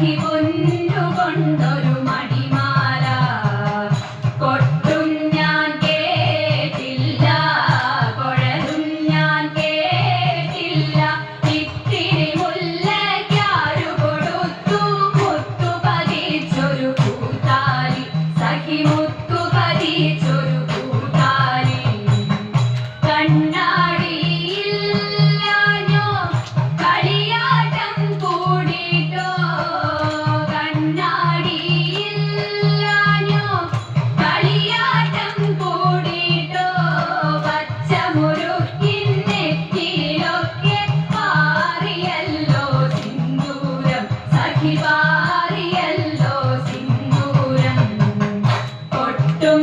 people അടിവാരിയല്ലോ സിന്ദൂരം. ഒട്ടും